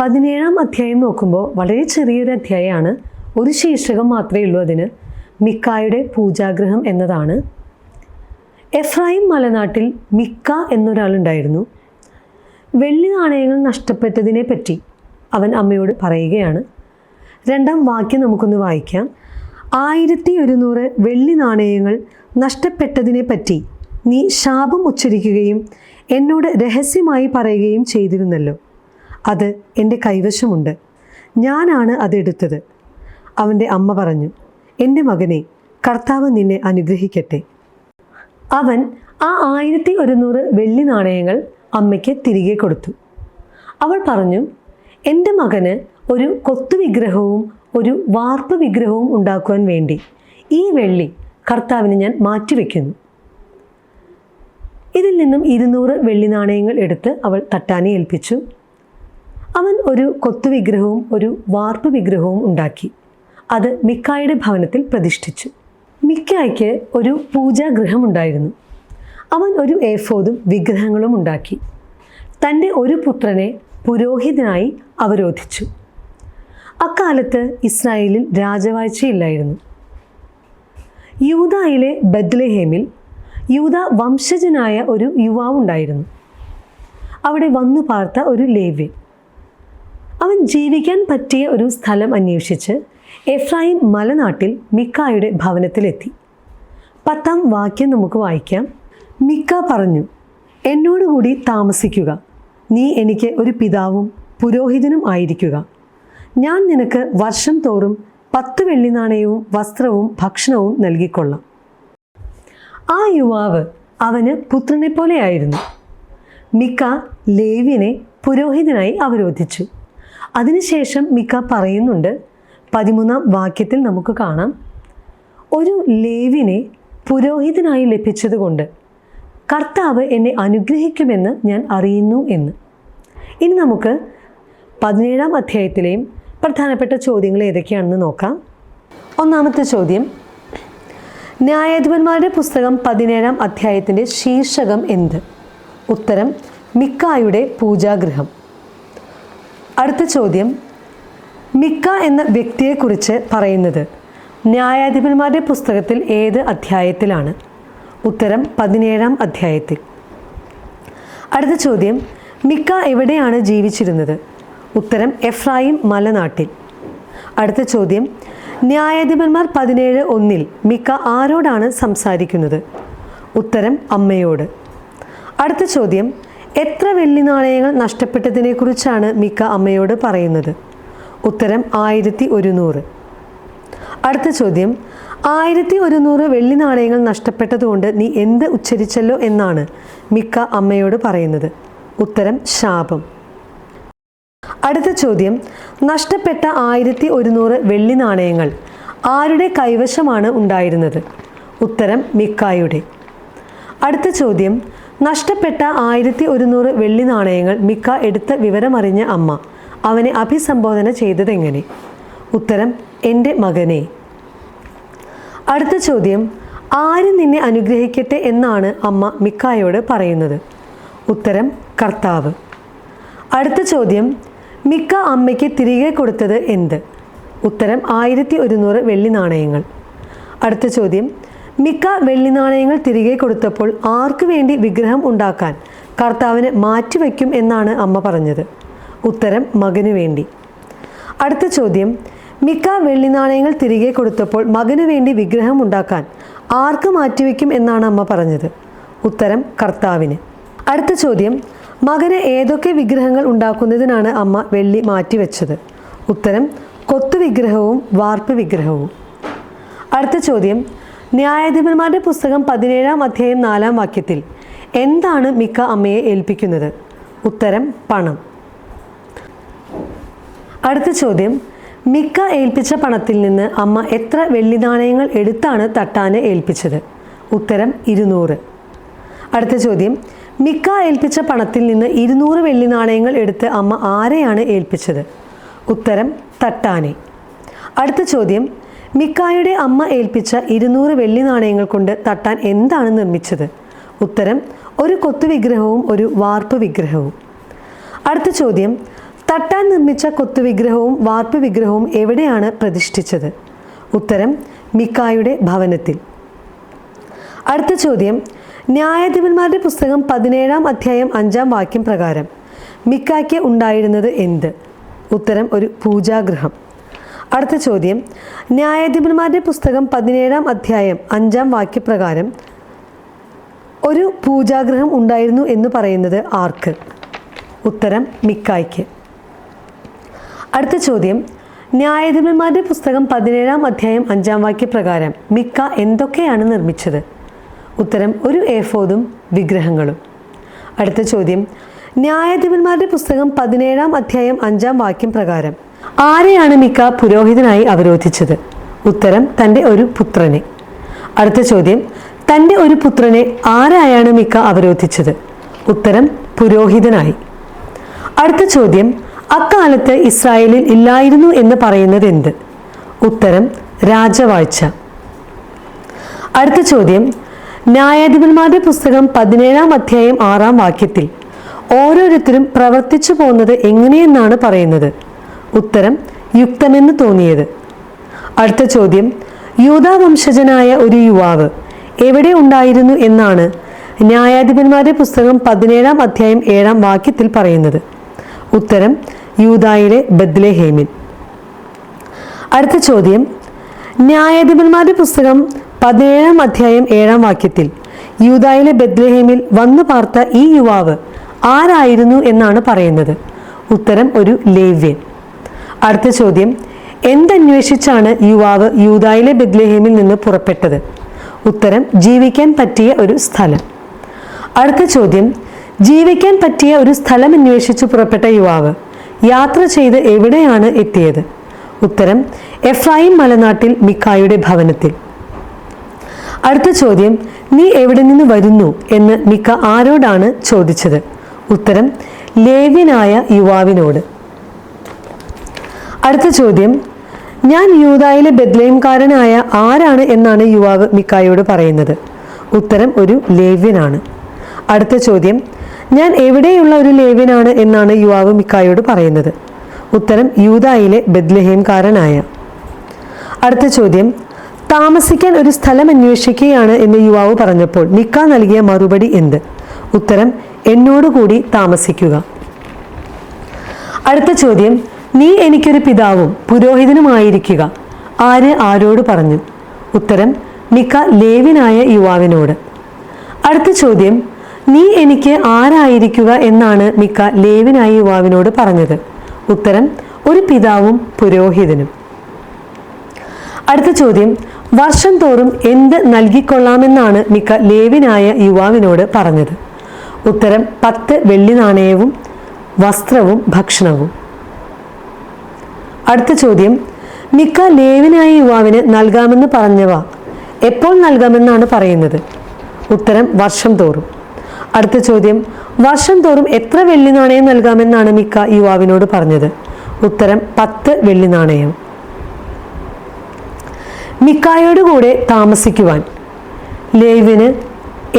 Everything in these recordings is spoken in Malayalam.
പതിനേഴാം അധ്യായം നോക്കുമ്പോൾ വളരെ ചെറിയൊരു അധ്യായമാണ്. ഒരു ശീർഷകം മാത്രമേ ഉള്ളൂ അതിന്. മിക്കായുടെ പൂജാഗ്രഹം എന്നതാണ്. എഫ്രായിം മലനാട്ടിൽ മിക്ക എന്നൊരാളുണ്ടായിരുന്നു. വെള്ളി നാണയങ്ങൾ നഷ്ടപ്പെട്ടതിനെ പറ്റി അവൻ അമ്മയോട് പറയുകയാണ്. രണ്ടാം വാക്യം നമുക്കൊന്ന് വായിക്കാം. ആയിരത്തി ഒരുന്നൂറ് വെള്ളി നാണയങ്ങൾ നഷ്ടപ്പെട്ടതിനെ പറ്റി നീ ശാപം ഉച്ചരിക്കുകയും എന്നോട് രഹസ്യമായി പറയുകയും ചെയ്തിരുന്നല്ലോ. അത് എന്റെ കൈവശമുണ്ട്. ഞാനാണ് അതെടുത്തത് അവന്റെ അമ്മ പറഞ്ഞു എന്റെ മകനെ കർത്താവ് നിന്നെ അനുഗ്രഹിക്കട്ടെ. അവൻ ആ ആയിരത്തി ഒരുന്നൂറ് വെള്ളി നാണയങ്ങൾ അമ്മയ്ക്ക് തിരികെ കൊടുത്തു. അവൾ പറഞ്ഞു എന്റെ മകന് ഒരു കൊത്തു വിഗ്രഹവും ഒരു വാർപ്പ് വിഗ്രഹവും ഉണ്ടാക്കുവാൻ വേണ്ടി ഈ വെള്ളി കർത്താവിന് ഞാൻ മാറ്റിവെക്കുന്നു. ഇതിൽ നിന്നും ഇരുന്നൂറ് വെള്ളി നാണയങ്ങൾ എടുത്ത് അവൾ തട്ടാനെ ഏൽപ്പിച്ചു. അവൻ ഒരു കൊത്തുവിഗ്രഹവും ഒരു വാർപ്പ് വിഗ്രഹവും ഉണ്ടാക്കി. അത് മിക്കായുടെ ഭവനത്തിൽ പ്രതിഷ്ഠിച്ചു. മിക്കായ്ക്ക് ഒരു പൂജാഗൃഹം ഉണ്ടായിരുന്നു അവൻ ഒരു ഏഫോദും വിഗ്രഹങ്ങളും ഉണ്ടാക്കി. തന്റെ ഒരു പുത്രനെ പുരോഹിതനായി അവരോധിച്ചു. അക്കാലത്ത് ഇസ്രായേലിൽ രാജവാഴ്ചയില്ലായിരുന്നു. യൂതായിലെ ബദ്ലഹേമിൽ യൂത വംശജനായ ഒരു യുവാവുണ്ടായിരുന്നു. അവിടെ വന്നു പാർത്ത ഒരു ലേവ്യൻ. അവൻ ജീവിക്കാൻ പറ്റിയ ഒരു സ്ഥലം അന്വേഷിച്ച് എഫ്രായിം മലനാട്ടിൽ മിക്കായുടെ ഭവനത്തിലെത്തി. പത്താം വാക്യം നമുക്ക് വായിക്കാം. മിക്ക പറഞ്ഞു എന്നോടുകൂടി താമസിക്കുക. നീ എനിക്ക് ഒരു പിതാവും പുരോഹിതനും ആയിരിക്കുക. ഞാൻ നിനക്ക് വർഷം തോറും പത്ത് വെള്ളി നാണയവും വസ്ത്രവും ഭക്ഷണവും നൽകിക്കൊള്ളാം. ആ യുവാവ് അവന് പുത്രനെ പോലെയായിരുന്നു മിക്ക ലേവിനെ പുരോഹിതനായി അവരോധിച്ചു. അതിനുശേഷം മിക്ക പറയുന്നുണ്ട്. പതിമൂന്നാം വാക്യത്തിൽ നമുക്ക് കാണാം. ഒരു ലേവിനെ പുരോഹിതനായി ലഭിച്ചതുകൊണ്ട് കർത്താവ് എന്നെ അനുഗ്രഹിക്കുമെന്ന് ഞാൻ അറിയുന്നു എന്ന്. ഇനി നമുക്ക് പതിനേഴാം അധ്യായത്തിലെയും പ്രധാനപ്പെട്ട ചോദ്യങ്ങൾ ഏതൊക്കെയാണെന്ന് നോക്കാം. ഒന്നാമത്തെ ചോദ്യം. ന്യായാധിപന്മാരുടെ പുസ്തകം പതിനേഴാം അധ്യായത്തിന്റെ ശീർഷകം എന്ത്? ഉത്തരം മിക്കായുടെ പൂജാഗൃഹം. അടുത്ത ചോദ്യം. മിക്ക എന്ന വ്യക്തിയെക്കുറിച്ച് പറയുന്നത് ന്യായാധിപന്മാരുടെ പുസ്തകത്തിൽ ഏത് അധ്യായത്തിലാണ്? ഉത്തരം പതിനേഴാം അധ്യായത്തിൽ. അടുത്ത ചോദ്യം. മിക്ക എവിടെയാണ് ജീവിച്ചിരുന്നത്? ഉത്തരം എഫ്രായിം മലനാട്ടിൽ. അടുത്ത ചോദ്യം. ന്യായാധിപന്മാർ പതിനേഴ് ഒന്നിൽ മിക്ക ആരോടാണ് സംസാരിക്കുന്നത്? ഉത്തരം അമ്മയോട്. അടുത്ത ചോദ്യം. എത്ര വെള്ളി നാണയങ്ങൾ നഷ്ടപ്പെട്ടതിനെക്കുറിച്ചാണ് മിക്ക അമ്മയോട് പറയുന്നത്? ഉത്തരം ആയിരത്തി ഒരുന്നൂറ്. അടുത്ത ചോദ്യം. ആയിരത്തി ഒരുന്നൂറ് വെള്ളി നാണയങ്ങൾ നഷ്ടപ്പെട്ടതുകൊണ്ട് നീ എന്ത് ഉച്ചരിച്ചല്ലോ എന്നാണ് മിക്ക അമ്മയോട് പറയുന്നത്. ഉത്തരം ശാപം. അടുത്ത ചോദ്യം. നഷ്ടപ്പെട്ട ആയിരത്തി ഒരുന്നൂറ് വെള്ളി നാണയങ്ങൾ ആരുടെ കൈവശമാണ് ഉണ്ടായിരുന്നത്? ഉത്തരം മിക്കായുടെ. അടുത്ത ചോദ്യം. നഷ്ടപ്പെട്ട ആയിരത്തി ഒരുന്നൂറ് വെള്ളി നാണയങ്ങൾ മിക്ക എടുത്ത വിവരമറിഞ്ഞ അമ്മ അവനെ അഭിസംബോധന ചെയ്തതെങ്ങനെ? ഉത്തരം എന്റെ മകനെ. അടുത്ത ചോദ്യം ആര് നിന്നെ അനുഗ്രഹിക്കട്ടെ എന്നാണ് അമ്മ മിക്കായോട് പറയുന്നത്? ഉത്തരം കർത്താവ്. അടുത്ത ചോദ്യം മിക്ക അമ്മയ്ക്ക് തിരികെ കൊടുത്തത് എന്ത്? ഉത്തരം ആയിരത്തി ഒരുന്നൂറ് വെള്ളി നാണയങ്ങൾ. അടുത്ത ചോദ്യം മിക്ക വെള്ളി നാണയങ്ങൾ തിരികെ കൊടുത്തപ്പോൾ ആർക്കു വേണ്ടി വിഗ്രഹം ഉണ്ടാക്കാൻ കർത്താവിന് മാറ്റിവെക്കും എന്നാണ് അമ്മ പറഞ്ഞത്. ഉത്തരം മകനു വേണ്ടി. അടുത്ത ചോദ്യം മിക്ക വെള്ളി നാണയങ്ങൾ തിരികെ കൊടുത്തപ്പോൾ മകനു വേണ്ടി വിഗ്രഹം ഉണ്ടാക്കാൻ ആർക്ക് മാറ്റിവെക്കും എന്നാണ് അമ്മ പറഞ്ഞത്. ഉത്തരം കർത്താവിന്. അടുത്ത ചോദ്യം മകന് ഏതൊക്കെ വിഗ്രഹങ്ങൾ ഉണ്ടാക്കുന്നതിനാണ് അമ്മ വെള്ളി മാറ്റിവെച്ചത്? ഉത്തരം കൊത്തു വിഗ്രഹവും വാർപ്പ് വിഗ്രഹവും. അടുത്ത ചോദ്യം ന്യായാധിപന്മാരുടെ പുസ്തകം പതിനേഴാം അധ്യായം നാലാം വാക്യത്തിൽ എന്താണ് മിക്ക അമ്മയെ ഏൽപ്പിക്കുന്നത്? ഉത്തരം പണം. അടുത്ത ചോദ്യം. മിക്ക ഏൽപ്പിച്ച പണത്തിൽ നിന്ന് അമ്മ എത്ര വെള്ളി നാണയങ്ങൾ എടുത്താണ് തട്ടാനെ ഏൽപ്പിച്ചത്? ഉത്തരം ഇരുന്നൂറ്. അടുത്ത ചോദ്യം. മിക്ക ഏൽപ്പിച്ച പണത്തിൽ നിന്ന് ഇരുന്നൂറ് വെള്ളി നാണയങ്ങൾ എടുത്ത് അമ്മ ആരെയാണ് ഏൽപ്പിച്ചത്? ഉത്തരം തട്ടാനെ. അടുത്ത ചോദ്യം. മിക്കായുടെ അമ്മ ഏൽപ്പിച്ച ഇരുന്നൂറ് വെള്ളി നാണയങ്ങൾ കൊണ്ട് തട്ടാൻ എന്താണ് നിർമ്മിച്ചത്? ഉത്തരം ഒരു കൊത്തുവിഗ്രഹവും ഒരു വാർപ്പ് വിഗ്രഹവും. അടുത്ത ചോദ്യം തട്ടാൻ നിർമ്മിച്ച കൊത്തുവിഗ്രഹവും വാർപ്പ് വിഗ്രഹവും എവിടെയാണ് പ്രതിഷ്ഠിച്ചത്? ഉത്തരം മിക്കായുടെ ഭവനത്തിൽ. അടുത്ത ചോദ്യം ന്യായാധിപന്മാരുടെ പുസ്തകം പതിനേഴാം അധ്യായം അഞ്ചാം വാക്യം പ്രകാരം മിക്കായ്ക്ക് ഉണ്ടായിരുന്നത് എന്ത്? ഉത്തരം ഒരു പൂജാഗൃഹം. അടുത്ത ചോദ്യം. ന്യായാധിപന്മാരുടെ പുസ്തകം പതിനേഴാം അധ്യായം അഞ്ചാം വാക്യപ്രകാരം ഒരു പൂജാഗ്രഹം ഉണ്ടായിരുന്നു എന്ന് പറയുന്നത് ആർക്ക്? ഉത്തരം മിക്കായ്ക്ക്. അടുത്ത ചോദ്യം. ന്യായാധിപന്മാരുടെ പുസ്തകം പതിനേഴാം അധ്യായം അഞ്ചാം വാക്യപ്രകാരം മിക്ക എന്തൊക്കെയാണ് നിർമ്മിച്ചത്? ഉത്തരം ഒരു ഏഫോദും വിഗ്രഹങ്ങളും. അടുത്ത ചോദ്യം. ന്യായാധിപന്മാരുടെ പുസ്തകം പതിനേഴാം അധ്യായം അഞ്ചാം വാക്യം പ്രകാരം ആരെയാണ് മിക്ക പുരോഹിതനായി അവരോധിച്ചത്? ഉത്തരം തന്റെ ഒരു പുത്രനെ. അടുത്ത ചോദ്യം തന്റെ ഒരു പുത്രനെ ആരായാണ് മിക്ക അവരോധിച്ചത്? ഉത്തരം പുരോഹിതനായി. അടുത്ത ചോദ്യം അക്കാലത്ത് ഇസ്രായേലിൽ ഇല്ലായിരുന്നു എന്ന് പറയുന്നത് എന്ത് ഉത്തരം രാജവാഴ്ച. അടുത്ത ചോദ്യം ന്യായാധിപന്മാരുടെ പുസ്തകം പതിനേഴാം അധ്യായം ആറാം വാക്യത്തിൽ ഓരോരുത്തരും പ്രവർത്തിച്ചു പോകുന്നത് എങ്ങനെയെന്നാണ് പറയുന്നത്? ഉത്തരം യുക്തമെന്ന് തോന്നിയത്. അടുത്ത ചോദ്യം യൂതാവംശജനായ ഒരു യുവാവ് എവിടെ ഉണ്ടായിരുന്നു എന്നാണ് ന്യായാധിപന്മാരുടെ പുസ്തകം പതിനേഴാം അധ്യായം ഏഴാം വാക്യത്തിൽ പറയുന്നത്. ഉത്തരം യൂതായിലെ ബദ്ലേഹേമിൽ അടുത്ത ചോദ്യം ന്യായാധിപന്മാരുടെ പുസ്തകം പതിനേഴാം അധ്യായം ഏഴാം വാക്യത്തിൽ യൂതായിലെ ബദ്ലഹേമിൽ വന്നു പാർത്ത ഈ യുവാവ് ആരായിരുന്നു എന്നാണ് പറയുന്നത്. ഉത്തരം ഒരു ലേവ്യൻ. അടുത്ത ചോദ്യം. എന്തന്വേഷിച്ചാണ് യുവാവ് യൂതായിലെ ബിദ്ലഹീമിൽ നിന്ന് പുറപ്പെട്ടത്? ഉത്തരം ജീവിക്കാൻ പറ്റിയ ഒരു സ്ഥലം. അടുത്ത ചോദ്യം. ജീവിക്കാൻ പറ്റിയ ഒരു സ്ഥലം അന്വേഷിച്ച് പുറപ്പെട്ട യുവാവ് യാത്ര ചെയ്ത് എവിടെയാണ് എത്തിയത്? ഉത്തരം എഫ്രായിം മലനാട്ടിൽ മിക്കായുടെ ഭവനത്തിൽ. അടുത്ത ചോദ്യം. നീ എവിടെ നിന്ന് വരുന്നു എന്ന് മിക്ക ആരോടാണ് ചോദിച്ചത്? ഉത്തരം ലേവ്യനായ യുവാവിനോട്. അടുത്ത ചോദ്യം. ഞാൻ യൂതായിലെ ബദ്ലേംകാരനായ ആരാണ് എന്നാണ് യുവാവ് മിക്കായോട് പറയുന്നത്. ഉത്തരം ഒരു ലേവ്യനാണ്. അടുത്ത ചോദ്യം. ഞാൻ എവിടെയുള്ള ഒരു ലേവ്യനാണ് എന്നാണ് യുവാവ് മിക്കായോട് പറയുന്നത്. ഉത്തരം യൂതായിലെ ബദ്ലഹേംകാരനായ അടുത്ത ചോദ്യം. താമസിക്കാൻ ഒരു സ്ഥലം അന്വേഷിക്കുകയാണ് എന്ന് യുവാവ് പറഞ്ഞപ്പോൾ മിക്ക നൽകിയ മറുപടി എന്ത്? ഉത്തരം എന്നോടുകൂടി താമസിക്കുക. അടുത്ത ചോദ്യം. നീ എനിക്കൊരു പിതാവും പുരോഹിതനുമായിരിക്കുക. ആര് ആരോട് പറഞ്ഞു? ഉത്തരം മിക്ക ലേവിനായ യുവാവിനോട്. അടുത്ത ചോദ്യം നീ എനിക്ക് ആരായിരിക്കുക എന്നാണ് മിക്ക ലേവിനായ യുവാവിനോട് പറഞ്ഞത്. ഉത്തരം ഒരു പിതാവും പുരോഹിതനും. അടുത്ത ചോദ്യം വർഷം തോറും എന്ത് നൽകിക്കൊള്ളാമെന്നാണ് മിക്ക ലേവിനായ യുവാവിനോട് പറഞ്ഞത്. ഉത്തരം പത്ത് വെള്ളി നാണയവും വസ്ത്രവും ഭക്ഷണവും. അടുത്ത ചോദ്യം. മിക്ക ലേവിനായ യുവാവിന് നൽകാമെന്ന് പറഞ്ഞവ എപ്പോൾ നൽകാമെന്നാണ് പറയുന്നത്? ഉത്തരം വർഷം തോറും. അടുത്ത ചോദ്യം. വർഷം തോറും എത്ര വെള്ളി നാണയം നൽകാമെന്നാണ് മിക്ക യുവാവിനോട് പറഞ്ഞത്? ഉത്തരം പത്ത് വെള്ളി നാണയം. മിക്കായോട് കൂടെ താമസിക്കുവാൻ. ലേവിന്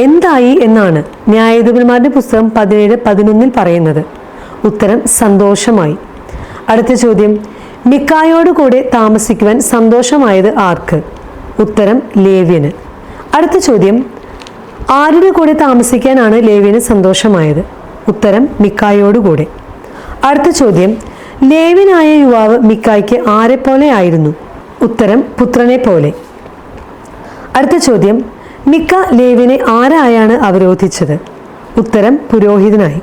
എന്തായി എന്നാണ് ന്യായാധിപന്മാരുടെ പുസ്തകം പതിനേഴ് പതിനൊന്നിൽ പറയുന്നത്. ഉത്തരം സന്തോഷമായി. അടുത്ത ചോദ്യം. മിക്കായോട് കൂടെ താമസിക്കുവാൻ സന്തോഷമായത് ആർക്ക്? ഉത്തരം ലേവ്യന്. അടുത്ത ചോദ്യം ആരുടെ കൂടെ താമസിക്കാനാണ് ലേവ്യന് സന്തോഷമായത്? ഉത്തരം മിക്കായോടുകൂടെ. അടുത്ത ചോദ്യം ലേവ്യനായ യുവാവ് മിക്കായ്ക്ക് ആരെപ്പോലെ ആയിരുന്നു? ഉത്തരം പുത്രനെ പോലെ. അടുത്ത ചോദ്യം മിക്ക ലേവിനെ ആരായാണ് അവരോധിച്ചത്? ഉത്തരം പുരോഹിതനായി.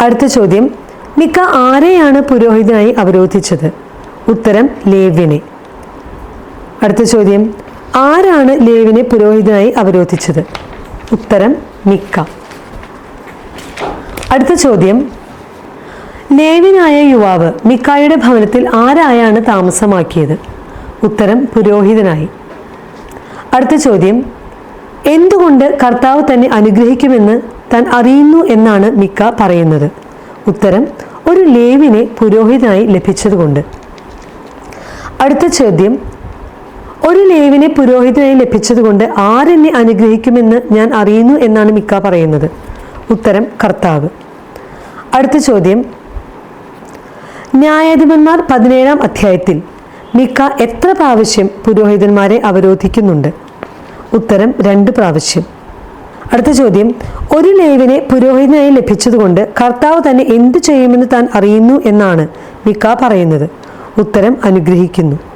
അടുത്ത ചോദ്യം മിക്ക ആരെയാണ് പുരോഹിതനായി അവരോധിച്ചത്? ഉത്തരം ലേവ്യനെ. അടുത്ത ചോദ്യം ആരാണ് ലേവിനെ പുരോഹിതനായി അവരോധിച്ചത്? ഉത്തരം മിക്ക. അടുത്ത ചോദ്യം ലേവിനായ യുവാവ് മിക്കായുടെ ഭവനത്തിൽ ആരായാണ് താമസമാക്കിയത്? ഉത്തരം പുരോഹിതനായി. അടുത്ത ചോദ്യം എന്തുകൊണ്ട് കർത്താവ് തന്നെ അനുഗ്രഹിക്കുമെന്ന് താൻ അറിയുന്നു എന്നാണ് മിക്ക പറയുന്നത്? ഉത്തരം ഒരു ലേവിനെ പുരോഹിതനായി ലഭിച്ചതുകൊണ്ട്. അടുത്ത ചോദ്യം. ഒരു ലേവിനെ പുരോഹിതനായി ലഭിച്ചതുകൊണ്ട് ആരെന്നെ അനുഗ്രഹിക്കുമെന്ന് ഞാൻ അറിയുന്നു എന്നാണ് മിക്ക പറയുന്നത്. ഉത്തരം കർത്താവ്. അടുത്ത ചോദ്യം. ന്യായാധിപന്മാർ പതിനേഴാം അധ്യായത്തിൽ മിക്ക എത്ര പ്രാവശ്യം പുരോഹിതന്മാരെ അവരോധിക്കുന്നുണ്ട്? ഉത്തരം രണ്ട് പ്രാവശ്യം. അടുത്ത ചോദ്യം ഒരു ലേവിനെ പുരോഹിതനായി ലഭിച്ചതുകൊണ്ട് കർത്താവ് തന്നെ എന്തു ചെയ്യുമെന്ന് താൻ അറിയുന്നു എന്നാണ് മിക്ക പറയുന്നത്. ഉത്തരം അനുഗ്രഹിക്കുന്നു.